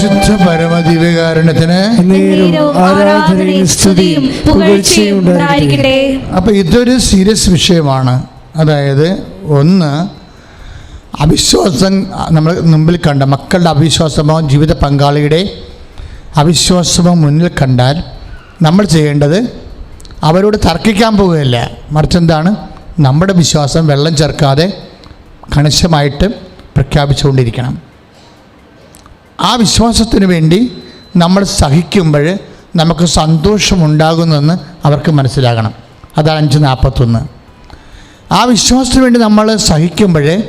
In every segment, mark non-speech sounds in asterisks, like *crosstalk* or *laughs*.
പരിശുദ്ധ പരമദിവ്യകാരണത്തിന് അപ്പൊ ഇതൊരു സീരിയസ് വിഷയമാണ്. അതായത് ഒന്ന് അവിശ്വാസം നമ്മൾ മുമ്പിൽ കണ്ട മക്കളുടെ അവിശ്വാസമോ ജീവിത പങ്കാളിയുടെ അവിശ്വാസമോ മുന്നിൽ കണ്ടാൽ നമ്മൾ ചെയ്യേണ്ടത് അവരോട് തർക്കിക്കാൻ പോവുകയല്ല. മറിച്ച് എന്താണ്? നമ്മുടെ വിശ്വാസം വെള്ളം ചേർക്കാതെ കണിശമായിട്ട് പ്രഖ്യാപിച്ചുകൊണ്ടിരിക്കണം. ആ വിശ്വാസത്തിന് വേണ്ടി നമ്മൾ സഹിക്കുമ്പോൾ നമുക്ക് സന്തോഷമുണ്ടാകുന്നെന്ന് അവർക്ക് മനസ്സിലാകണം. അതാണ് അഞ്ച് നാൽപ്പത്തൊന്ന്. ആ വിശ്വാസത്തിന് വേണ്ടി നമ്മൾ സഹിക്കുമ്പോൾ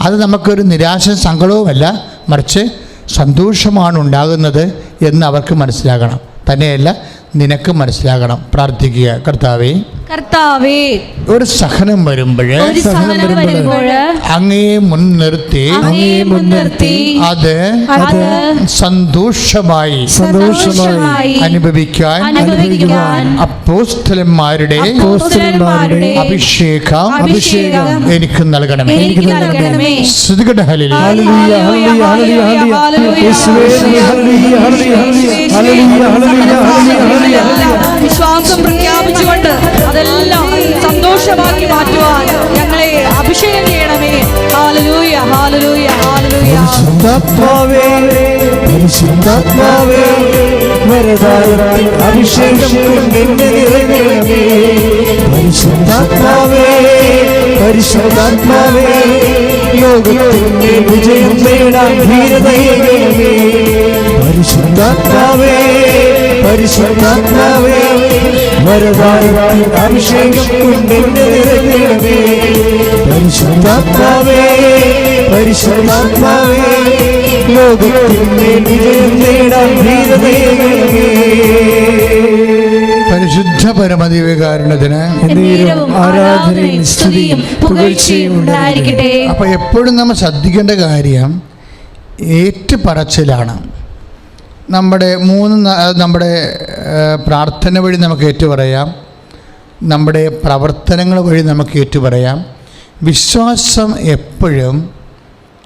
അത് നമുക്കൊരു നിരാശ സങ്കടവുമല്ല മറിച്ച് സന്തോഷമാണ് ഉണ്ടാകുന്നത് എന്ന് അവർക്ക് മനസ്സിലാകണം. തന്നെയല്ല നിനക്ക് മനസ്സിലാകണം. പ്രാർത്ഥിക്കുക. കർത്താവേ കർത്താവേ ഒരു സഹനം വരുമ്പോൾ ഒരു സഹനം വരുമ്പോൾ അങ്ങയെ മുൻനിർത്തി അങ്ങേ മുൻനിർത്തി. അത് അത് സന്തോഷമായി സന്തോഷമായി അനുഭവിക്കാൻ അനുഭവിക്കാൻ അപ്പോസ്തലന്മാരുടെ അപ്പോസ്തലന്മാരുടെ അഭിഷേകം അഭിഷേകം എനിക്ക് നൽകണം എനിക്ക് നൽകണമേ. ശ്രുതികട ഹലിൽ ഹല്ലേലൂയ, ഹല്ലേലൂയ, ഹല്ലേലൂയ, ഹല്ലേലൂയ. യേശുവേ, ഹല്ലേലൂയ, ഹല്ലേലൂയ, ഹല്ലേലൂയ, ഹല്ലേലൂയ, ഹല്ലേലൂയ, ഹല്ലേലൂയ. വിശ്വാസം പ്രഖ്യാപിച്ചുകൊണ്ട് അതെല്ലാം സന്തോഷമാക്കി മാറ്റുവാൻ ഞങ്ങളെ അഭിഷേകം ചെയ്യണമേ. ഹാലലൂയ ഹാലലൂയ ഹാലലൂയ. അഭിഷേകം പരിശുദ്ധാത്മാവേ പരിശുദ്ധാത്മാവേ ലോകത്തിന്റെ വിജയം നേടാൻ ധീരതയേകണമേ. പരിശുദ്ധാത്മാവേ പരിശുദ്ധാത്മാവേ വരദായി അഭിഷേകം കൊണ്ടെന്നെ നിറയ്ക്കണമേ പരിശുദ്ധാത്മാവേ പരിശുദ്ധാത്മാവേ ലോകത്തിന്റെ വിജയം നേടാൻ ധീരതയേകണമേ. പരിശുദ്ധ പരമദിവ്യകാരണത്തിന് ആരാധനയും സ്തുതിയും പുകഴ്ചയും ഉണ്ടായിരിക്കട്ടെ. അപ്പോൾ എപ്പോഴും നമ്മൾ ശ്രദ്ധിക്കേണ്ട കാര്യം ഏറ്റുപറച്ചിലാണ്. നമ്മുടെ മൂന്ന് നമ്മുടെ പ്രാർത്ഥന വഴി നമുക്ക് ഏറ്റുപറയാം. നമ്മുടെ പ്രവർത്തനങ്ങൾ വഴി നമുക്ക് ഏറ്റുപറയാം. വിശ്വാസം എപ്പോഴും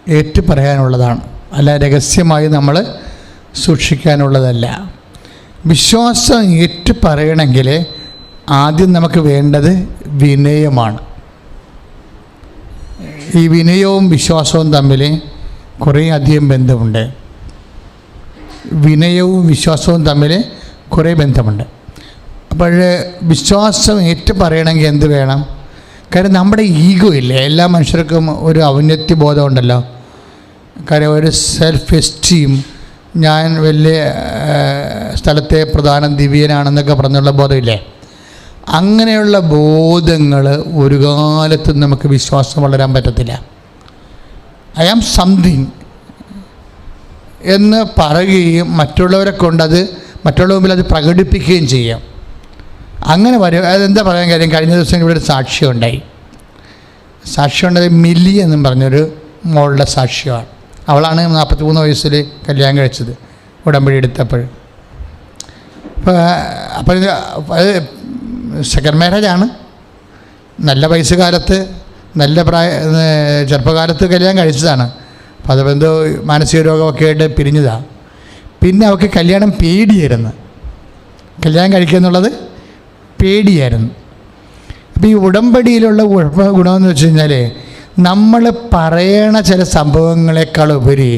ഏറ്റുപറയാനുള്ളതാണ്. അല്ല രഹസ്യമായി നമ്മൾ സൂക്ഷിക്കാനുള്ളതല്ല. വിശ്വാസം ഏറ്റുപറയണമെങ്കിൽ ആദ്യം നമുക്ക് വേണ്ടത് വിനയമാണ്. ഈ വിനയവും വിശ്വാസവും തമ്മിൽ കുറേ അധികം ബന്ധമുണ്ട്. വിനയവും വിശ്വാസവും തമ്മിൽ കുറേ ബന്ധമുണ്ട്. അപ്പോൾ വിശ്വാസം ഏറ്റു പറയണമെങ്കിൽ എന്ത് വേണം? കാര്യം നമ്മുടെ ഈഗോ ഇല്ലേ? എല്ലാ മനുഷ്യർക്കും ഒരു ഔന്നത്യ ബോധം ഉണ്ടല്ലോ കാര്യം ഒരു സെൽഫ് എസ്റ്റീം ഞാൻ വലിയ സ്ഥലത്തെ പ്രധാന ദിവ്യനാണെന്നൊക്കെ പറഞ്ഞുള്ള ബോധമില്ലേ? അങ്ങനെയുള്ള ബോധങ്ങൾ ഒരു കാലത്തും നമുക്ക് വിശ്വാസം വളരാൻ പറ്റത്തില്ല. ഐ ആം സംതിങ് എന്ന് പറയുകയും മറ്റുള്ളവരെ കൊണ്ടത് മറ്റുള്ള മുമ്പിൽ അത് പ്രകടിപ്പിക്കുകയും ചെയ്യാം. അങ്ങനെ വരും അതെന്താ പറയാൻ കാര്യം? കഴിഞ്ഞ ദിവസം ഇവിടെ ഒരു സാക്ഷ്യം ഉണ്ടായി. സാക്ഷ്യം ഉണ്ടായത് മില്ലി എന്നും പറഞ്ഞൊരു മോളുടെ സാക്ഷ്യമാണ്. അവളാണ് നാൽപ്പത്തി മൂന്ന് വയസ്സിൽ കല്യാണം കഴിച്ചത് ഉടമ്പടി എടുത്തപ്പോൾ അപ്പോൾ അപ്പോൾ അത് സെക്കൻഡ് മാരേജാണ് നല്ല വയസ്സുകാലത്ത് നല്ല പ്രായ ചെറുപ്പകാലത്ത് കല്യാണം കഴിച്ചതാണ്. അപ്പോൾ അത് മാനസിക രോഗമൊക്കെ ആയിട്ട് പിരിഞ്ഞതാണ് പിന്നെ അവൾക്ക് കല്യാണം പേടിയായിരുന്നു. കല്യാണം കഴിക്കുക എന്നുള്ളത് പേടിയായിരുന്നു. അപ്പോൾ ഈ ഉടമ്പടിയിലുള്ള ഗുണമെന്ന് വെച്ച് കഴിഞ്ഞാൽ നമ്മൾ പറയണ ചില സംഭവങ്ങളെക്കാൾ ഉപരി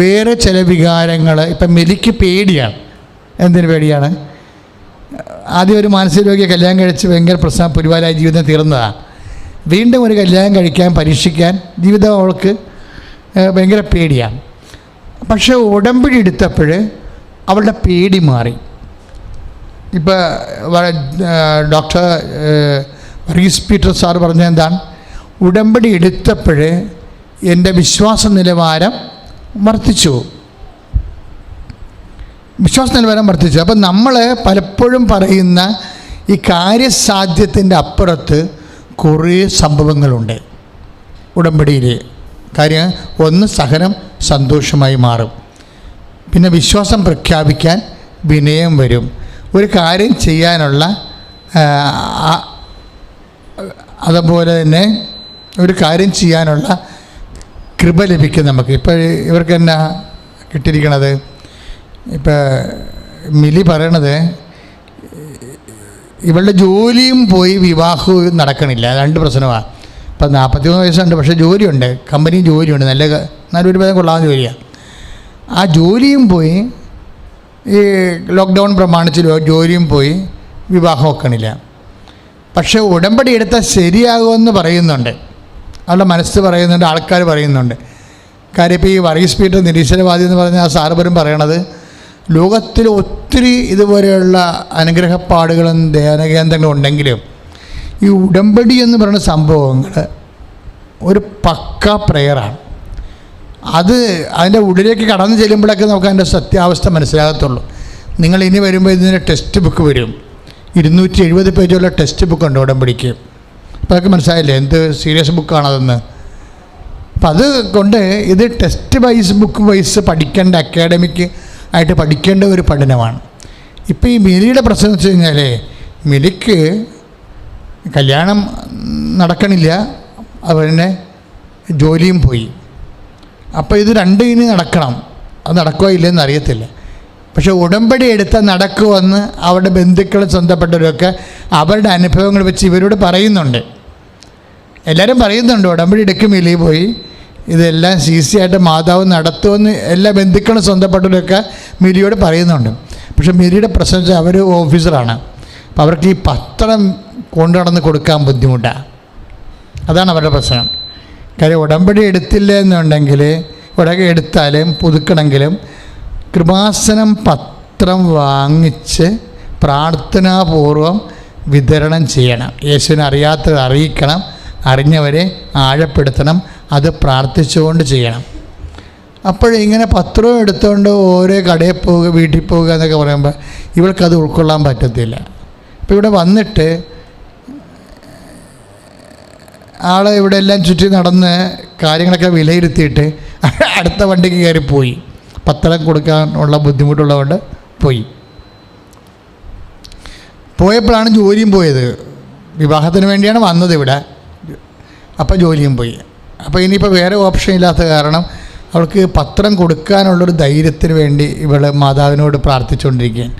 വേറെ ചില വികാരങ്ങൾ ഇപ്പം മെലിക്ക് പേടിയാണ്. എന്തിനു പേടിയാണ്? ആദ്യം ഒരു മാനസിക രോഗിയെ കല്യാണം കഴിച്ച് ഭയങ്കര പ്രശ്നം പുരുവാലായ ജീവിതം തീർന്നതാണ് വീണ്ടും ഒരു കല്യാണം കഴിക്കാൻ പരീക്ഷിക്കാൻ ജീവിതം അവൾക്ക് ഭയങ്കര പേടിയാണ് പക്ഷെ ഉടമ്പടി എടുത്തപ്പോൾ അവളുടെ പേടി മാറി. ഇപ്പോൾ ഡോക്ടർ വർഗീസ് പീറ്റർ സാർ പറഞ്ഞ എന്താണ്? ഉടമ്പടി എടുത്തപ്പോൾ എന്റെ വിശ്വാസ നിലവാരം വർദ്ധിച്ചു. വിശ്വാസ നിലവാരം വർദ്ധിച്ചു. അപ്പം നമ്മൾ പലപ്പോഴും പറയുന്ന ഈ കാര്യസാധ്യത്തിന്റെ അപ്പുറത്ത് കുറേ സംഭവങ്ങളുണ്ട് ഉടമ്പടിയിൽ കാര്യം ഒന്ന് സഹനം സന്തോഷമായി മാറും. പിന്നെ വിശ്വാസം പ്രഖ്യാപിക്കാൻ വിനയം വരും. ഒരു കാര്യം ചെയ്യാനുള്ള അതുപോലെ തന്നെ ഒരു കാര്യം ചെയ്യാനുള്ള കൃപ ലഭിക്കും നമുക്ക്. ഇപ്പോൾ ഇവർക്ക് എന്നാ കിട്ടിയിരിക്കണത്? ഇപ്പോൾ മിലി പറയണത് ഇവളുടെ ജോലിയും പോയി വിവാഹവും നടക്കണില്ല. രണ്ട് പ്രശ്നമാണ് ഇപ്പം നാൽപ്പത്തി മൂന്ന് വയസ്സുണ്ട് പക്ഷേ ജോലിയുണ്ട്. കമ്പനി ജോലിയുണ്ട്. നല്ല നല്ലൊരു പേരും കൊള്ളാവുന്ന ജോലിയാണ് ആ ജോലിയും പോയി ഈ ലോക്ക്ഡൗൺ പ്രമാണിച്ച് ജോലിയും പോയി വിവാഹം വെക്കണില്ല പക്ഷേ ഉടമ്പടി എടുത്താൽ ശരിയാകുമെന്ന് പറയുന്നുണ്ട്. അവരുടെ മനസ്സ് പറയുന്നുണ്ട് ആൾക്കാർ പറയുന്നുണ്ട്. കാര്യം ഇപ്പോൾ ഈ വർഗീസ് പീറ്റർ നിരീശ്വരവാദി എന്ന് പറഞ്ഞ ആ സാർബരും പറയണത് ലോകത്തിൽ ഒത്തിരി ഇതുപോലെയുള്ള അനുഗ്രഹപ്പാടുകളും ധ്യാനകേന്ദ്രങ്ങളും ഉണ്ടെങ്കിലും ഈ ഉടമ്പടി എന്ന് പറയുന്ന സംഭവങ്ങൾ ഒരു പക്ക പ്രെയറാണ്. അത് അതിന്റെ ഉള്ളിലേക്ക് കടന്നു ചെല്ലുമ്പോഴൊക്കെ നമുക്ക് അതിന്റെ സത്യാവസ്ഥ മനസ്സിലാകത്തുള്ളൂ. നിങ്ങൾ ഇനി വരുമ്പോൾ ഇതിന്റെ ടെക്സ്റ്റ് ബുക്ക് വരും. ഇരുന്നൂറ്റി എഴുപത് പേജുള്ള ടെക്സ്റ്റ് ബുക്ക് ഉണ്ട് ഉടമ്പടിക്ക്. അപ്പോൾ അതൊക്കെ മനസ്സിലായില്ലേ? എന്ത് സീരിയസ് ബുക്കാണതെന്ന് അപ്പം അത് കൊണ്ട് ഇത് ടെസ്റ്റ് വൈസ് ബുക്ക് വൈസ് പഠിക്കേണ്ട അക്കാഡമിക് ആയിട്ട് പഠിക്കേണ്ട ഒരു പഠനമാണ്. ഇപ്പോൾ ഈ മിലിയുടെ പ്രശ്നം വെച്ച് കഴിഞ്ഞാൽ മിലിക്ക് കല്യാണം നടക്കണില്ല. അതുപോലെ ജോലിയും പോയി. അപ്പോൾ ഇത് രണ്ടും ഇനി നടക്കണം. അത് നടക്കുമോ ഇല്ലെന്ന് അറിയത്തില്ല. പക്ഷെ ഉടമ്പടി എടുത്ത നടക്കുമെന്ന് അവരുടെ ബന്ധുക്കൾ സ്വന്തപ്പെട്ടവരൊക്കെ അവരുടെ അനുഭവങ്ങൾ വെച്ച് ഇവരോട് പറയുന്നുണ്ട്. എല്ലാവരും പറയുന്നുണ്ട് ഉടമ്പടി എടുക്കും ഇല്ലേ പോയി. ഇതെല്ലാം സി സി ആയിട്ട് മാതാവ് നടത്തുമെന്ന് എല്ലാ ബന്ധുക്കളും സ്വന്തപ്പെട്ടവരൊക്കെ മിരിയോട് പറയുന്നുണ്ട്. പക്ഷെ മിരിയുടെ വെച്ചാൽ അവർ ഓഫീസറാണ്. അപ്പോൾ അവർക്ക് ഈ പത്രം കൊണ്ടു നടന്ന് കൊടുക്കാൻ ബുദ്ധിമുട്ടാണ് അതാണ് അവരുടെ പ്രശ്നം. കാര്യം ഉടമ്പടി എടുത്തില്ല എന്നുണ്ടെങ്കിൽ ഉടക എടുത്താലും പുതുക്കണമെങ്കിലും കൃപാസനം പത്രം വാങ്ങിച്ച് പ്രാർത്ഥനാപൂർവം വിതരണം ചെയ്യണം. യേശുവിനെ അറിയാത്തത് അറിയിക്കണം അറിഞ്ഞവരെ ആഴപ്പെടുത്തണം അത് പ്രാർത്ഥിച്ചുകൊണ്ട് ചെയ്യണം. അപ്പോഴിങ്ങനെ പത്രവും എടുത്തുകൊണ്ട് ഓരോ കടയിൽ പോവുക വീട്ടിൽ പോവുക എന്നൊക്കെ പറയുമ്പോൾ ഇവൾക്കത് ഉൾക്കൊള്ളാൻ പറ്റത്തില്ല. അപ്പോൾ ഇവിടെ വന്നിട്ട് ആൾ ഇവിടെ എല്ലാം ചുറ്റി നടന്ന് കാര്യങ്ങളൊക്കെ വിലയിരുത്തിയിട്ട് *laughs* അടുത്ത വണ്ടിക്ക് കയറി പോയി. പത്തളം കൊടുക്കാനുള്ള ബുദ്ധിമുട്ടുള്ളതുകൊണ്ട് പോയി. പോയപ്പോഴാണ് ജോലിയും പോയത്. വിവാഹത്തിന് വേണ്ടിയാണ് വന്നത് ഇവിടെ. അപ്പോൾ ജോലിയും പോയി. അപ്പോൾ ഇനിയിപ്പോൾ വേറെ ഓപ്ഷൻ ഇല്ലാത്ത കാരണം അവൾക്ക് പത്രം കൊടുക്കാനുള്ളൊരു ധൈര്യത്തിന് വേണ്ടി ഇവൾ മാതാവിനോട് പ്രാർത്ഥിച്ചുകൊണ്ടിരിക്കുകയാണ്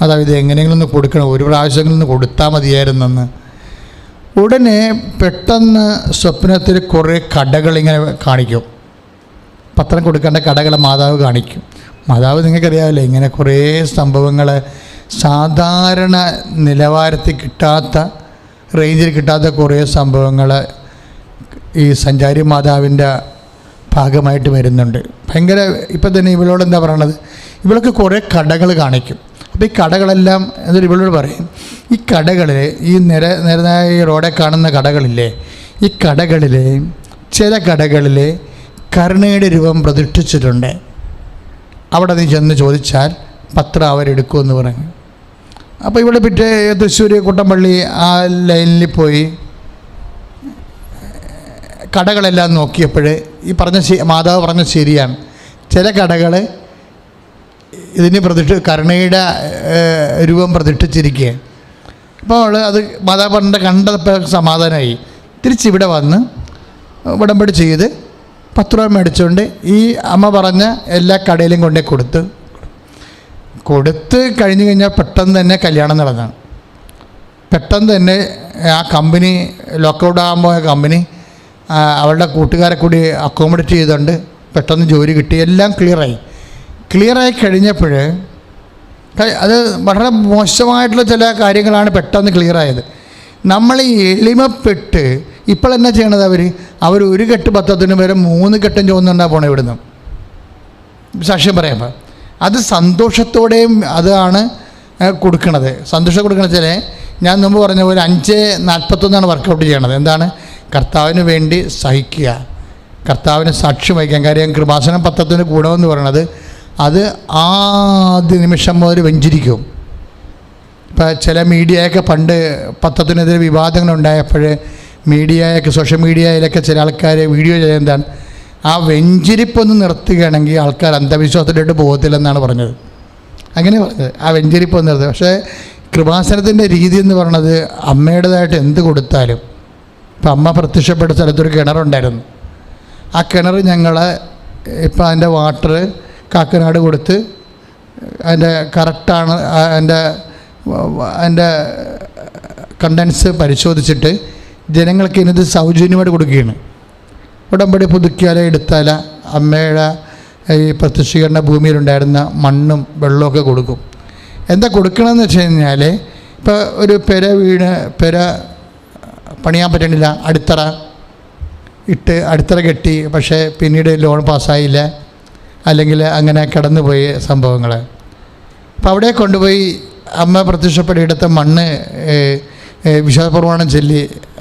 മാതാവ് ഇത് എങ്ങനെയെങ്കിലും ഒന്ന് കൊടുക്കണം. ഒരു പ്രാവശ്യമെങ്കിലും ഒന്ന് കൊടുത്താൽ മതിയായിരുന്നെന്ന് ഉടനെ പെട്ടെന്ന് സ്വപ്നത്തിൽ കുറേ കടകൾ ഇങ്ങനെ കാണിക്കും. പത്രം കൊടുക്കേണ്ട കടകൾ മാതാവ് കാണിക്കും. മാതാവ് നിങ്ങൾക്കറിയാമല്ലോ ഇങ്ങനെ കുറേ സംഭവങ്ങൾ സാധാരണ നിലവാരത്തിൽ കിട്ടാത്ത റേഞ്ചിൽ കിട്ടാത്ത കുറേ സംഭവങ്ങൾ ഈ സഞ്ചാരി മാതാവിന്റെ ഭാഗമായിട്ട് വരുന്നുണ്ട്. ഭയങ്കര ഇപ്പം തന്നെ ഇവളോട് എന്താ പറയണത്? ഇവളൊക്കെ കുറേ കടകൾ കാണിക്കും. അപ്പോൾ ഈ കടകളെല്ലാം എന്നൊരു ഇവളോട് പറയും ഈ കടകളിൽ ഈ നിര നിരനായ റോഡെ കാണുന്ന കടകളില്ലേ ഈ കടകളിൽ ചില കടകളിൽ കരുണയുടെ രൂപം പ്രതിഷ്ഠിച്ചിട്ടുണ്ട്. അവിടെ നീ ചെന്ന് ചോദിച്ചാൽ പത്രം അവരെടുക്കുമെന്ന് പറഞ്ഞു. അപ്പോൾ ഇവിടെ പിറ്റേ തൃശ്ശൂർ കുട്ടമ്പള്ളി ആ ലൈനിൽ പോയി കടകളെല്ലാം നോക്കിയപ്പോൾ ഈ പറഞ്ഞ മാതാവ് പറഞ്ഞ ശരിയാണ്. ചില കടകൾ ഇതിന് പ്രതിഷ്ഠ കരുണയുടെ രൂപം പ്രതിഷ്ഠിച്ചിരിക്കുക അപ്പോൾ അത് മാതാപിതാക്കളുടെ കണ്ടപ്പോൾ സമാധാനമായി തിരിച്ചിവിടെ വന്ന് ഉടമ്പടി ചെയ്ത് പത്ത് രൂപ മേടിച്ചുകൊണ്ട് ഈ അമ്മ പറഞ്ഞ എല്ലാ കടയിലും കൊണ്ടേ കൊടുത്ത്. കൊടുത്ത് കഴിഞ്ഞ് കഴിഞ്ഞാൽ പെട്ടെന്ന് തന്നെ കല്യാണം നടന്നു പെട്ടെന്ന് തന്നെ ആ കമ്പനി ലോക്കൗട്ട് ആകാൻ പോയ കമ്പനി അവളുടെ കൂട്ടുകാരെ കൂടി അക്കോമഡേറ്റ് ചെയ്തുകൊണ്ട് പെട്ടെന്ന് ജോലി കിട്ടി. എല്ലാം ക്ലിയറായി ക്ലിയറായി കഴിഞ്ഞപ്പോൾ അത് വളരെ മോശമായിട്ടുള്ള ചില കാര്യങ്ങളാണ് പെട്ടെന്ന് ക്ലിയറായത്. നമ്മൾ എളിമപ്പെട്ട് ഇപ്പോൾ എന്നാ ചെയ്യണത് അവർ? അവർ ഒരു കെട്ട് പത്തത്തിന് വരെ മൂന്ന് കെട്ടും ചോദിച്ചുകൊണ്ടാണ് പോണേ ഇവിടുന്ന്. സാക്ഷ്യം പറയുമ്പോൾ അത് സന്തോഷത്തോടെയും അതാണ് കൊടുക്കണത്. സന്തോഷം കൊടുക്കണത് വെച്ചാൽ ഞാൻ മുമ്പ് പറഞ്ഞ പോലെ അഞ്ച് നാൽപ്പത്തൊന്നാണ് വർക്കൗട്ട് ചെയ്യണത്. എന്താണ്? കർത്താവിന് വേണ്ടി സഹിക്കുക. കർത്താവിന് സാക്ഷ്യം വഹിക്കാൻ കാര്യം കൃപാസനം പത്രത്തിന്റെ ഗുണമെന്ന് പറയണത് അത് ആദ്യ നിമിഷം മുതൽ വെഞ്ചിരിക്കും. ഇപ്പം ചില മീഡിയയൊക്കെ പണ്ട് പത്രത്തിനെതിരെ വിവാദങ്ങളുണ്ടായപ്പോൾ മീഡിയയൊക്കെ സോഷ്യൽ മീഡിയയിലൊക്കെ ചില ആൾക്കാർ വീഡിയോ ചെയ്യുന്നതാണ്. ആ വെഞ്ചിരിപ്പൊന്ന് നിർത്തുകയാണെങ്കിൽ ആൾക്കാർ അന്ധവിശ്വാസത്തിലോട്ട് പോകത്തില്ലെന്നാണ് പറഞ്ഞത്. അങ്ങനെ പറഞ്ഞത്. ആ വെഞ്ചിരിപ്പൊന്ന് നിർത്തുക. പക്ഷേ കൃപാസനത്തിന്റെ രീതി എന്ന് പറയുന്നത് അമ്മയുടേതായിട്ട് എന്ത് കൊടുത്താലും. ഇപ്പം അമ്മ പ്രത്യക്ഷപ്പെട്ട സ്ഥലത്തൊരു കിണറുണ്ടായിരുന്നു. ആ കിണർ ഞങ്ങൾ ഇപ്പം അതിന്റെ വാട്ടർ കാക്കനാട് കൊടുത്ത് അതിന്റെ കറക്റ്റാണ് അതിന്റെ അതിന്റെ കണ്ടൻസ് പരിശോധിച്ചിട്ട് ജനങ്ങൾക്ക് ഇന്നത് സൗജന്യമായിട്ട് കൊടുക്കുകയാണ്. ഉടമ്പടി പുതുക്കിയാല എടുത്താല അമ്മയുടെ ഈ പ്രത്യക്ഷീകരണ ഭൂമിയിലുണ്ടായിരുന്ന മണ്ണും വെള്ളമൊക്കെ കൊടുക്കും. എന്താ കൊടുക്കണമെന്ന് വെച്ച് കഴിഞ്ഞാൽ ഇപ്പോൾ ഒരു പെര വീണ് പെര പണിയാൻ പറ്റണില്ല അടിത്തറ ഇട്ട് അടിത്തറ കെട്ടി പക്ഷേ പിന്നീട് ലോൺ പാസ്സായില്ല. അല്ലെങ്കിൽ അങ്ങനെ കടന്നുപോയ സംഭവങ്ങൾ അപ്പോൾ അവിടെ കൊണ്ടുപോയി അമ്മ പ്രത്യക്ഷപ്പെടിയെടുത്ത മണ്ണ് വിശ്വാസപ്രമാണം ചൊല്ലി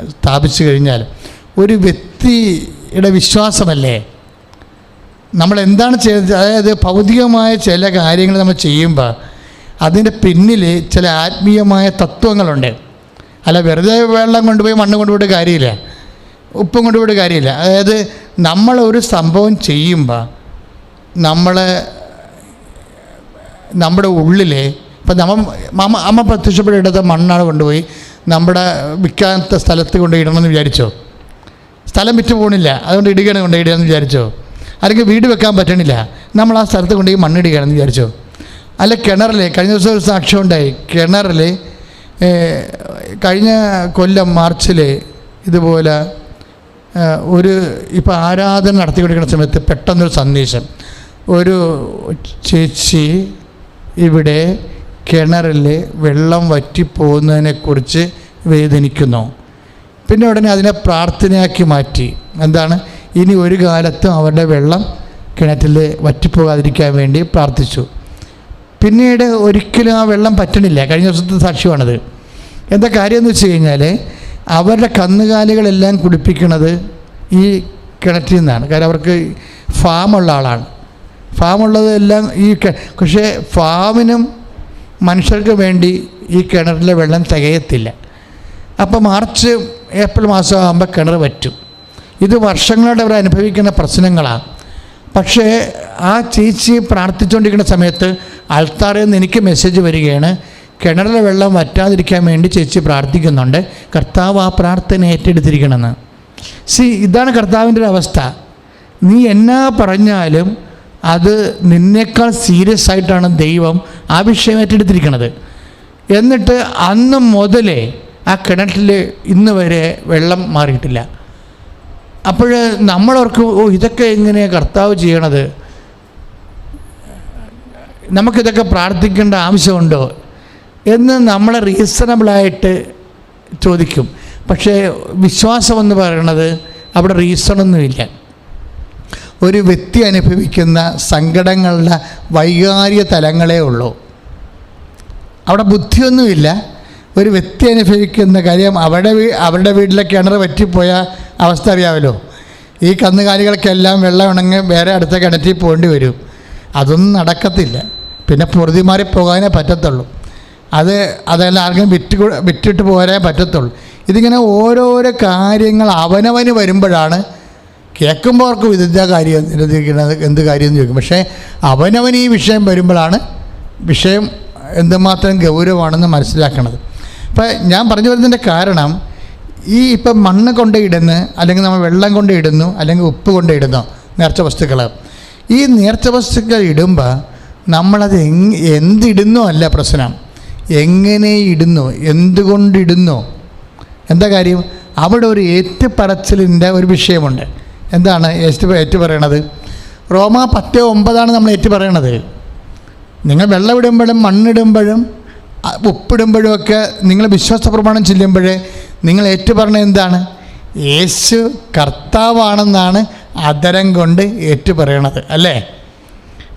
സ്ഥാപിച്ചു കഴിഞ്ഞാൽ ഒരു വ്യക്തിയുടെ വിശ്വാസമല്ലേ? നമ്മൾ എന്താണ് ചെയ്യുന്നത് അതായത് ഭൗതികമായ ചില കാര്യങ്ങൾ നമ്മൾ ചെയ്യുമ്പോൾ അതിന്റെ പിന്നിൽ ചില ആത്മീയമായ തത്വങ്ങളുണ്ട്. അല്ല വെറുതെ വെള്ളം കൊണ്ടുപോയി മണ്ണ് കൊണ്ടുപോയിട്ട് കാര്യമില്ല. ഉപ്പും കൊണ്ടുപോയിട്ട് കാര്യമില്ല. അതായത് നമ്മൾ ഒരു സംഭവം ചെയ്യുമ്പോൾ നമ്മൾ നമ്മുടെ ഉള്ളിലെ ഇപ്പം നമ്മ അമ്മ അമ്മ പ്രത്യക്ഷപ്പെടുത്ത മണ്ണാണ് കൊണ്ടുപോയി നമ്മുടെ വിൽക്കാത്ത സ്ഥലത്ത് കൊണ്ടു ഇടണമെന്ന് വിചാരിച്ചോ? സ്ഥലം വിറ്റ് പോകണില്ല അതുകൊണ്ട് ഇടുകയാണ് കൊണ്ടുപോയിടുകയെന്ന് വിചാരിച്ചോ? അല്ലെങ്കിൽ വീട് വെക്കാൻ പറ്റണില്ല നമ്മൾ ആ സ്ഥലത്ത് കൊണ്ട് ഈ മണ്ണിടുകയാണെന്ന് വിചാരിച്ചോ? അല്ല കിണറിൽ കഴിഞ്ഞ ദിവസം ഒരു സാക്ഷ്യം ഉണ്ടായി കിണറിൽ കഴിഞ്ഞ കൊല്ലം മാർച്ചിൽ ഇതുപോലെ ഒരു ഇപ്പോൾ ആരാധന നടത്തിക്കൊണ്ടിരിക്കുന്ന സമയത്ത് പെട്ടെന്നൊരു സന്ദേശം. ഒരു ചേച്ചി ഇവിടെ കിണറിൽ വെള്ളം വറ്റിപ്പോകുന്നതിനെക്കുറിച്ച് വേദനിക്കുന്നു. പിന്നെ ഉടനെ അതിനെ പ്രാർത്ഥനയാക്കി മാറ്റി. എന്താണ്? ഇനി ഒരു കാലത്തും അവരുടെ വെള്ളം കിണറ്റിൽ വറ്റിപ്പോകാതിരിക്കാൻ വേണ്ടി പ്രാർത്ഥിച്ചു. പിന്നീട് ഒരിക്കലും ആ വെള്ളം പറ്റണില്ല. കഴിഞ്ഞ ദിവസത്തെ സാക്ഷ്യമാണത്. എന്താ കാര്യം എന്ന് വെച്ച് കഴിഞ്ഞാൽ അവരുടെ കന്നുകാലികളെല്ലാം കുടിപ്പിക്കുന്നത് ഈ കിണറ്റിൽ നിന്നാണ്. കാരണം അവർക്ക് ഫാമുള്ള ആളാണ്. ഫാമുള്ളത് എല്ലാം ഈ പക്ഷേ ഫാമിനും മനുഷ്യർക്ക് വേണ്ടി ഈ കിണറിലെ വെള്ളം തികയത്തില്ല. അപ്പോൾ മാർച്ച് ഏപ്രിൽ മാസം ആകുമ്പോൾ കിണർ പറ്റും ഇത് വർഷങ്ങളുടെ അവർ അനുഭവിക്കുന്ന പ്രശ്നങ്ങളാണ്. പക്ഷേ ആ ചേച്ചി പ്രാർത്ഥിച്ചുകൊണ്ടിരിക്കുന്ന സമയത്ത് അൾത്താറിൽ നിന്ന് എനിക്ക് മെസ്സേജ് വരികയാണ് കിണറിലെ വെള്ളം വറ്റാതിരിക്കാൻ വേണ്ടി ചേച്ചി പ്രാർത്ഥിക്കുന്നുണ്ട്. കർത്താവ് ആ പ്രാർത്ഥന ഏറ്റെടുത്തിരിക്കണമെന്ന്. സി ഇതാണ് കർത്താവിന്റെ ഒരു അവസ്ഥ. നീ എന്നാ പറഞ്ഞാലും അത് നിന്നേക്കാൾ സീരിയസ് ആയിട്ടാണ് ദൈവം ആ വിഷയം ഏറ്റെടുത്തിരിക്കുന്നത് എന്നിട്ട് അന്ന് മുതലേ ആ കിണറ്റിൽ ഇന്ന് വരെ വെള്ളം മാറിയിട്ടില്ല. അപ്പോൾ നമ്മളവർക്ക് ഓ ഇതൊക്കെ എങ്ങനെയാണ് കർത്താവ് ചെയ്യണത്? നമുക്കിതൊക്കെ പ്രാർത്ഥിക്കേണ്ട ആവശ്യമുണ്ടോ? എന്ന് നമ്മൾ റീസണബിളായിട്ട് ചോദിക്കും. പക്ഷേ വിശ്വാസം എന്ന് പറയുന്നത് അവിടെ റീസണൊന്നുമില്ല. ഒരു വ്യക്തി അനുഭവിക്കുന്ന സങ്കടങ്ങളുടെ വൈകാരിക തലങ്ങളേ ഉള്ളൂ. അവിടെ ബുദ്ധിയൊന്നുമില്ല. ഒരു വ്യക്തി അനുഭവിക്കുന്ന കാര്യം അവരുടെ അവരുടെ വീട്ടിലെ കിണർ വറ്റിപ്പോയ അവസ്ഥ അറിയാമല്ലോ. ഈ കന്നുകാലികൾക്കെല്ലാം വെള്ളം ഉണങ്ങി വേറെ അടുത്ത കിണറ്റിൽ പോകേണ്ടി വരും. അതൊന്നും നടക്കത്തില്ല. പിന്നെ പൊറുതി മാറി പോകാനേ പറ്റത്തുള്ളൂ. അത് അതെല്ലാം ആർക്കും വിറ്റ് വിറ്റിട്ട് പോരാനേ പറ്റത്തുള്ളൂ. ഇതിങ്ങനെ ഓരോരോ കാര്യങ്ങൾ അവനവന് വരുമ്പോഴാണ് കേൾക്കുമ്പോൾ ഇതിന്റെ കാര്യം? നിരധിക്കുന്നത് എന്ത് കാര്യം എന്ന് ചോദിക്കും. പക്ഷേ അവനവൻ ഈ വിഷയം വരുമ്പോഴാണ് വിഷയം എന്തുമാത്രം ഗൗരവമാണെന്ന് മനസ്സിലാക്കണത്. അപ്പം ഞാൻ പറഞ്ഞു വരുന്നതിന്റെ കാരണം ഈ ഇപ്പം മണ്ണ് കൊണ്ട് ഇടുന്നു അല്ലെങ്കിൽ നമ്മൾ വെള്ളം കൊണ്ട് ഇടുന്നു അല്ലെങ്കിൽ ഉപ്പ് കൊണ്ട് ഇടുന്നു നേർച്ച വസ്തുക്കൾ ഈ നേർച്ച വസ്തുക്കൾ ഇടുമ്പോൾ നമ്മളത് എങ് എന്തിടുന്നു അല്ല പ്രശ്നം. എങ്ങനെ ഇടുന്നു? എന്തുകൊണ്ടിടുന്നു എന്താ കാര്യം? അവിടെ ഒരു ഏറ്റുപറച്ചിലിന്റെ ഒരു വിഷയമുണ്ട്. എന്താണ് ഏറ്റു ഏറ്റു പറയണത് റോമ പത്ത് ഒമ്പതാണ് നമ്മൾ ഏറ്റു പറയണത് നിങ്ങൾ വെള്ളമിടുമ്പോഴും മണ്ണിടുമ്പോഴും ഉപ്പിടുമ്പോഴും ഒക്കെ നിങ്ങൾ വിശ്വാസ പ്രമാണം ചെല്ലുമ്പോൾ നിങ്ങൾ ഏറ്റു പറഞ്ഞത് എന്താണ്? യേശു കർത്താവാണെന്നാണ് അതരം കൊണ്ട് ഏറ്റു പറയണത് അല്ലേ?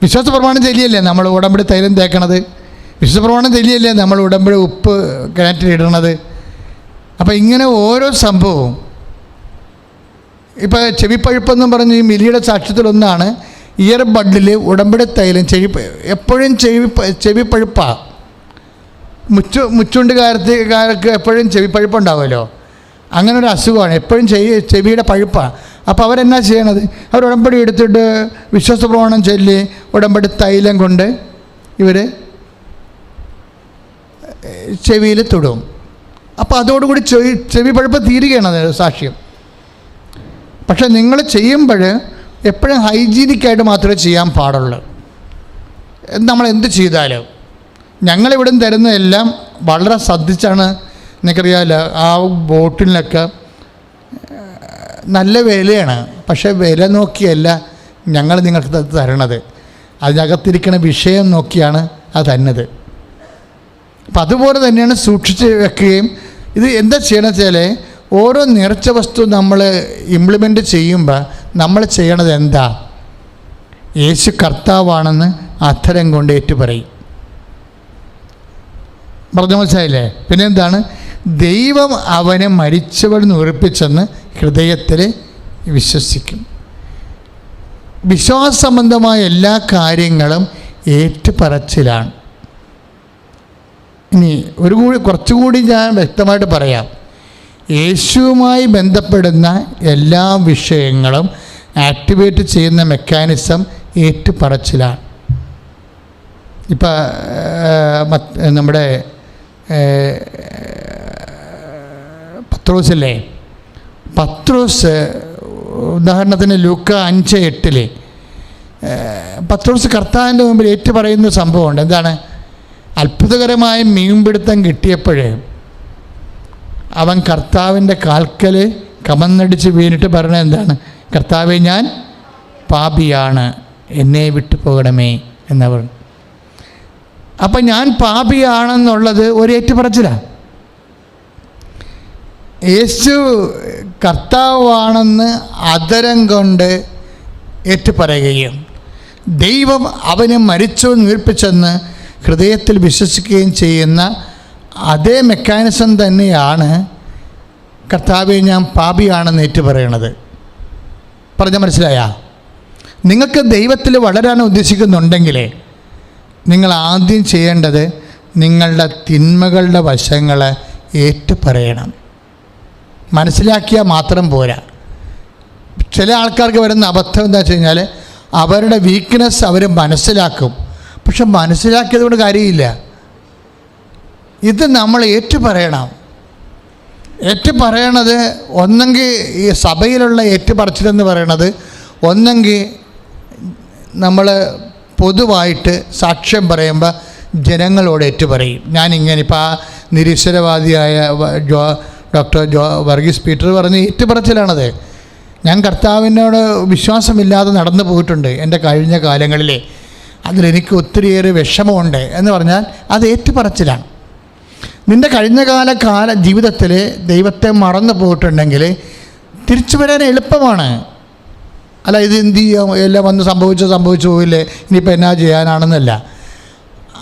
വിശ്വാസ പ്രമാണം ചെല്ലിയല്ലേ നമ്മൾ ഉടമ്പടി തൈലം തേക്കണത്? വിശ്വാസ പ്രമാണം ചെല്ലിയല്ലേ നമ്മൾ ഉടമ്പടി ഉപ്പ് കിണറ്റിലിടണത്? അപ്പോൾ ഇങ്ങനെ ഓരോ സംഭവവും ഇപ്പോൾ ചെവിപ്പഴുപ്പെന്നും പറഞ്ഞ് ഈ മിലിയുടെ സാക്ഷ്യത്തിലൊന്നാണ് ഇയർ ബഡിൽ ഉടമ്പടി തൈലം ചെവി എപ്പോഴും ചെവി ചെവിപ്പഴുപ്പാണ് മുച്ചു മുച്ചുണ്ടുകാരത്തുകാർക്ക് എപ്പോഴും ചെവിപ്പഴുപ്പുണ്ടാവുമല്ലോ. അങ്ങനെ ഒരു അസുഖമാണ്. എപ്പോഴും ചെവി ചെവിയുടെ പഴുപ്പാണ് അപ്പോൾ അവരെന്നാ ചെയ്യണത്? അവർ ഉടമ്പടി എടുത്തിട്ട് വിശ്വാസ പ്രമാണം ചൊല്ലി ഉടമ്പടി തൈലം കൊണ്ട് ഇവർ ചെവിയിൽ തൊടും. അപ്പോൾ അതോടുകൂടി ചെവി ചെവി പഴുപ്പ് തീരുകയാണ് സാക്ഷ്യം. പക്ഷെ നിങ്ങൾ ചെയ്യുമ്പോൾ എപ്പോഴും ഹൈജീനിക്കായിട്ട് മാത്രമേ ചെയ്യാൻ പാടുള്ളൂ. നമ്മൾ എന്ത് ചെയ്താലും. ഞങ്ങളിവിടുന്ന് തരുന്നതെല്ലാം വളരെ ശ്രദ്ധിച്ചാണ് നിനക്കറിയാമല്ലോ ആ ബോട്ടിലൊക്കെ നല്ല വിലയാണ്. പക്ഷേ വില നോക്കിയല്ല ഞങ്ങൾ നിങ്ങൾക്ക് തരണത്. അതിനകത്തിരിക്കുന്ന വിഷയം നോക്കിയാണ് അത് തന്നത്. അപ്പം അതുപോലെ തന്നെയാണ് സൂക്ഷിച്ച് വെക്കുകയും ഇത് എന്താ ചെയ്യണമെന്ന് വെച്ചാൽ ഓരോ നേർച്ച വസ്തു നമ്മൾ ഇംപ്ലിമെന്റ് ചെയ്യുമ്പോൾ നമ്മൾ ചെയ്യണത് എന്താ? യേശു കർത്താവാണെന്ന് അധരം കൊണ്ട് ഏറ്റു പറയും പറഞ്ഞു മനസ്സിലായില്ലേ? പിന്നെ എന്താണ് ദൈവം അവനെ മരിച്ചവൻ ഉറപ്പിച്ചെന്ന് ഹൃദയത്തിൽ വിശ്വസിക്കും. വിശ്വാസ സംബന്ധമായ എല്ലാ കാര്യങ്ങളും ഏറ്റുപറച്ചിലാണ്. ഇനി ഒരു കൂടി കുറച്ചുകൂടി ഞാൻ വ്യക്തമായിട്ട് പറയാം. യേശുവുമായി ബന്ധപ്പെടുന്ന എല്ലാ വിഷയങ്ങളും ആക്ടിവേറ്റ് ചെയ്യുന്ന മെക്കാനിസം ഏറ്റുപറച്ചിലാണ്. ഇപ്പം നമ്മുടെ പത്രോസല്ലേ? പത്രോസ് ഉദാഹരണത്തിന് ലൂക്ക അഞ്ച് എട്ടിൽ പത്രോസ് കർത്താവിന്റെ മുമ്പിൽ ഏറ്റു പറയുന്ന സംഭവമുണ്ട്. എന്താണ്? അത്ഭുതകരമായ മീൻപിടുത്തം കിട്ടിയപ്പോഴേ അവൻ കർത്താവിന്റെ കാൽക്കൽ കമന്നടിച്ച് വീണിട്ട് പറഞ്ഞത് എന്താണ്? കർത്താവെ ഞാൻ പാപിയാണ്. എന്നെ വിട്ടു പോകണമേ എന്നവർ അപ്പം ഞാൻ പാപിയാണെന്നുള്ളത് ഒരു ഏറ്റുപറച്ചിലാണ് യേശു കർത്താവാണെന്ന് അതരം കൊണ്ട് ഏറ്റുപറയുകയും ദൈവം അവനെ മരിച്ചു നീർപ്പിച്ചെന്ന് ഹൃദയത്തിൽ വിശ്വസിക്കുകയും ചെയ്യുന്ന അതേ മെക്കാനിസം തന്നെയാണ് കർത്താവെ ഞാൻ പാപിയാണെന്ന് ഏറ്റു പറയണത്. പറഞ്ഞ മനസ്സിലായാ? നിങ്ങൾക്ക് ദൈവത്തിൽ വളരാൻ ഉദ്ദേശിക്കുന്നുണ്ടെങ്കിൽ നിങ്ങൾ ആദ്യം ചെയ്യേണ്ടത് നിങ്ങളുടെ തിന്മകളുടെ വശങ്ങൾ ഏറ്റു പറയണം. മനസ്സിലാക്കിയാൽ മാത്രം പോരാ. ചില ആൾക്കാർക്ക് വരുന്ന അബദ്ധം എന്താ വെച്ച് കഴിഞ്ഞാൽ അവരുടെ വീക്ക്നെസ് അവർ മനസ്സിലാക്കും. പക്ഷെ മനസ്സിലാക്കിയതുകൊണ്ട് കാര്യമില്ല. ഇത് നമ്മൾ ഏറ്റുപറയണം. ഏറ്റുപറയണത് ഒന്നെങ്കിൽ ഈ സഭയിലുള്ള ഏറ്റുപറച്ചിലെന്ന് പറയണത് ഒന്നെങ്കിൽ നമ്മൾ പൊതുവായിട്ട് സാക്ഷ്യം പറയുമ്പോൾ ജനങ്ങളോട് ഏറ്റുപറയും. ഞാനിങ്ങനെ ഇപ്പോൾ ആ നിരീശ്വരവാദിയായ Jo doctor Jo Varghese Peter പറഞ്ഞ ഏറ്റുപറച്ചിലാണത്. ഞാൻ കർത്താവിനോട് വിശ്വാസമില്ലാതെ നടന്നു പോയിട്ടുണ്ട് എന്റെ കഴിഞ്ഞ കാലങ്ങളിൽ അതിലെനിക്ക് ഒത്തിരിയേറെ വിഷമമുണ്ട് എന്ന് പറഞ്ഞാൽ അത് ഏറ്റുപറച്ചിലാണ്. നിന്റെ കഴിഞ്ഞകാല കാല ജീവിതത്തിൽ ദൈവത്തെ മറന്നു പോയിട്ടുണ്ടെങ്കിൽ തിരിച്ചു വരാൻ എളുപ്പമാണ്. അല്ല ഇത് എന്ത് ചെയ്യാം? എല്ലാം വന്ന് സംഭവിച്ചോ സംഭവിച്ചു പോയില്ലേ ഇനിയിപ്പോൾ എന്നാ ചെയ്യാനാണെന്നല്ല.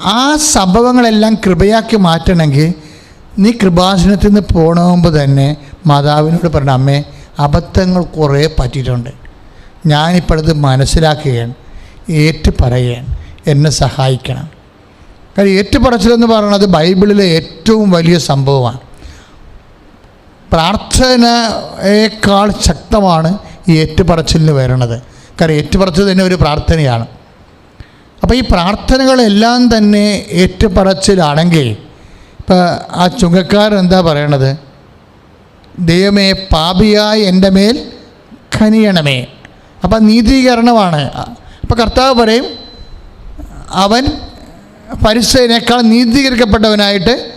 ആ സംഭവങ്ങളെല്ലാം കൃപയാക്കി മാറ്റണമെങ്കിൽ നീ കൃപാസനത്തിൽ നിന്ന് പോണമുമ്പ് തന്നെ മാതാവിനോട് പറഞ്ഞ അമ്മേ അബദ്ധങ്ങൾ കുറേ പറ്റിയിട്ടുണ്ട്. ഞാനിപ്പോഴത് മനസ്സിലാക്കുകയാണ് ഏറ്റു പറയുകയാണ് എന്നെ സഹായിക്കണം. കാര്യം ഏറ്റുപറച്ചിലെന്ന് പറയുന്നത് ബൈബിളിലെ ഏറ്റവും വലിയ സംഭവമാണ്. പ്രാർത്ഥനയേക്കാൾ ശക്തമാണ് ഈ ഏറ്റുപറച്ചിലിന് വരണത്. കാരണം ഏറ്റുപറച്ചിൽ തന്നെ ഒരു പ്രാർത്ഥനയാണ്. അപ്പോൾ ഈ പ്രാർത്ഥനകളെല്ലാം തന്നെ ഏറ്റുപറച്ചിലാണെങ്കിൽ ഇപ്പോൾ ആ ചുങ്കക്കാരൻ എന്താ പറയണത്? ദൈവമേ പാപിയായി എന്റെ മേൽ ഖനിയണമേ അപ്പം നീതീകരണമാണ്. അപ്പോൾ കർത്താവ് പറയും അവൻ പരിസരനേക്കാൾ നീതീകരിക്കപ്പെട്ടവനായിട്ട്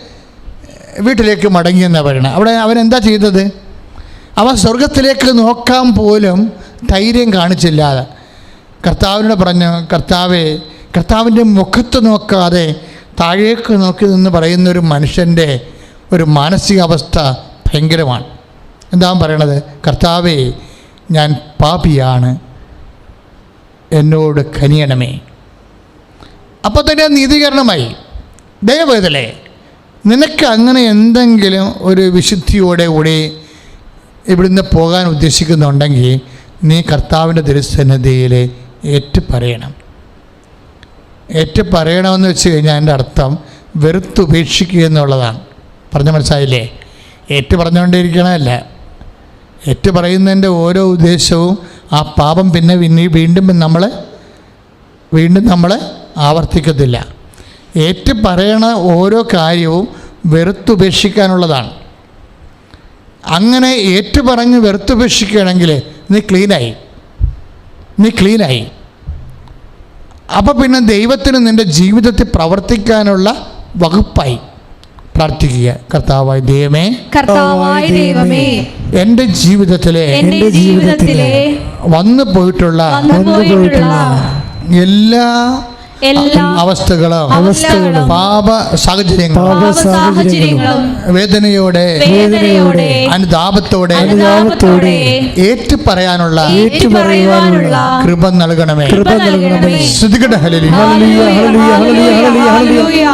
വീട്ടിലേക്ക് മടങ്ങിയെന്നാണ് പറയുന്നത് അവിടെ അവൻ എന്താ ചെയ്തത്? അവൻ സ്വർഗത്തിലേക്ക് നോക്കാൻ പോലും ധൈര്യം കാണിച്ചില്ലാതെ കർത്താവിനോട് പറഞ്ഞു കർത്താവെ കർത്താവിന്റെ മുഖത്ത് നോക്കാതെ താഴേക്ക് നോക്കി നിന്ന് പറയുന്ന ഒരു മനുഷ്യന്റെ ഒരു മാനസികാവസ്ഥ ഭയങ്കരമാണ്. എന്താ പറയണത്? കർത്താവെ ഞാൻ പാപിയാണ്. എന്നോട് കനിയണമേ. അപ്പോൾ തന്നെ നീതീകരണമായി. ദയവേദലേ നിനക്ക് അങ്ങനെ എന്തെങ്കിലും ഒരു വിശുദ്ധിയോടെ കൂടി ഇവിടുന്ന് പോകാൻ ഉദ്ദേശിക്കുന്നുണ്ടെങ്കിൽ നീ കർത്താവിന്റെ തിരുസന്നിധിയിൽ ഏറ്റു പറയണം വെച്ച് കഴിഞ്ഞാൽ എന്റെ അർത്ഥം വെറുത്തുപേക്ഷിക്കുക എന്നുള്ളതാണ്. പറഞ്ഞ മനസ്സിലായില്ലേ? ഏറ്റു പറഞ്ഞുകൊണ്ടിരിക്കണമല്ല ഏറ്റു പറയുന്നതിന്റെ ഓരോ ഉദ്ദേശവും ആ പാപം പിന്നെ വീണ്ടും നമ്മൾ വീണ്ടും നമ്മൾ ആവർത്തിക്കത്തില്ല. ഏറ്റു പറയണ ഓരോ കാര്യവും വെറുത്തുപേക്ഷിക്കാനുള്ളതാണ്. അങ്ങനെ ഏറ്റു പറഞ്ഞ് വെറുത്തുപേക്ഷിക്കുകയാണെങ്കിൽ നീ ക്ലീനായി. നീ ക്ലീനായി. അപ്പോൾ പിന്നെ ദൈവത്തിന് നിന്റെ ജീവിതത്തിൽ പ്രവർത്തിക്കാനുള്ള വകുപ്പായി പ്രാർത്ഥിക്കുക. കർത്താവായ ദൈവമേ. കർത്താവായ ദൈവമേ. എന്റെ ജീവിതത്തിലെ എന്റെ ജീവിതത്തിലെ വന്നു പോയിട്ടുള്ള വന്നു പോയിട്ടുള്ള എല്ലാ എല്ലാ അവസ്ഥകളും അവസ്ഥകളും പാപ സാഹചര്യങ്ങളും വേദനയോടെ വേദനയോടെ അനുതാപത്തോടെ അനുതാപത്തോടെ ഏറ്റു പറയാനുള്ള ഏറ്റുപറയുവാനുള്ള കൃപ നൽകണമേ കൃപ നൽകണമേ ശ്രുതികട ഹലലി ഹല്ലേലൂയ, ഹല്ലേലൂയ, ഹല്ലേലൂയ, ഹല്ലേലൂയ.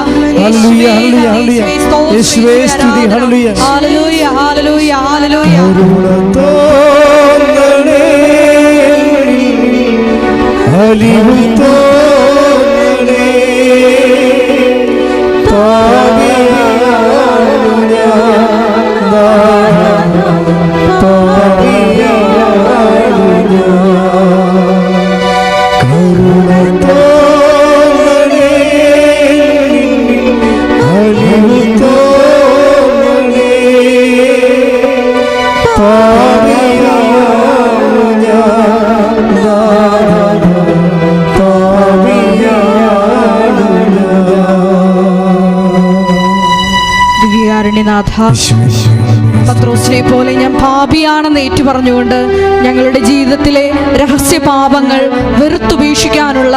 ഹല്ലേലൂയ, ഹല്ലേലൂയ. യേശുവേ സ്തുതി, ഹല്ലേലൂയ. ഹല്ലേലൂയ, ഹല്ലേലൂയ, ഹല്ലേലൂയ. തോന്നണേ അലിവ് പത്രോസിനെ പോലെ ഞാൻ പാപിയാണെന്ന് ഏറ്റു പറഞ്ഞുകൊണ്ട് ഞങ്ങളുടെ ജീവിതത്തിലെ രഹസ്യ പാപങ്ങൾ വെറുത്തുപേക്ഷിക്കാനുള്ള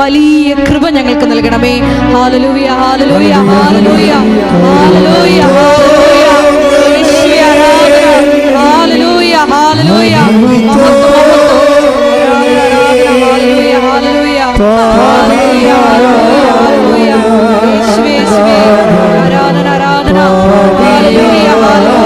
വലിയ കൃപ ഞങ്ങൾക്ക് നൽകണമേ. Hallelujah hallelujah hallelujah hallelujah hallelujah hallelujah hallelujah hallelujah. বলো